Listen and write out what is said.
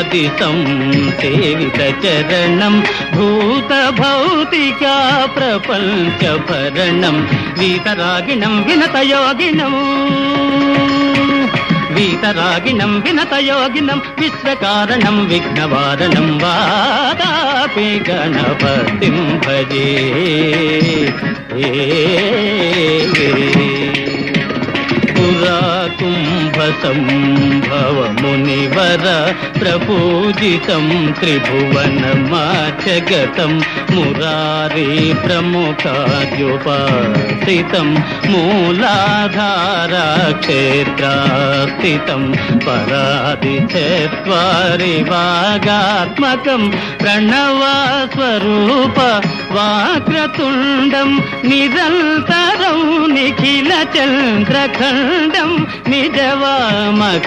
దిశం సేవిత చరణం భూత భౌతికా ప్రపంచ భరణం వీతరాగిణం వినతయోగినం. వీతరాగిణం వినతయోగినం విశ్వకారణం విఘ్నవారణం వాదాపి గణపతిం భజే. పురాకుం కుంభ ప్రపూజితం త్రిభువన మాచగతం మురారి ప్రముఖాద్యుపాసితం మూలాధారా క్షేత్రాస్థితం పరాది చరి వాగాత్మకం ప్రణవస్వరూప వాక్రతుండం నిరంతరం నిఖిల చంద్రఖండం ನಿಜವ ಮಗ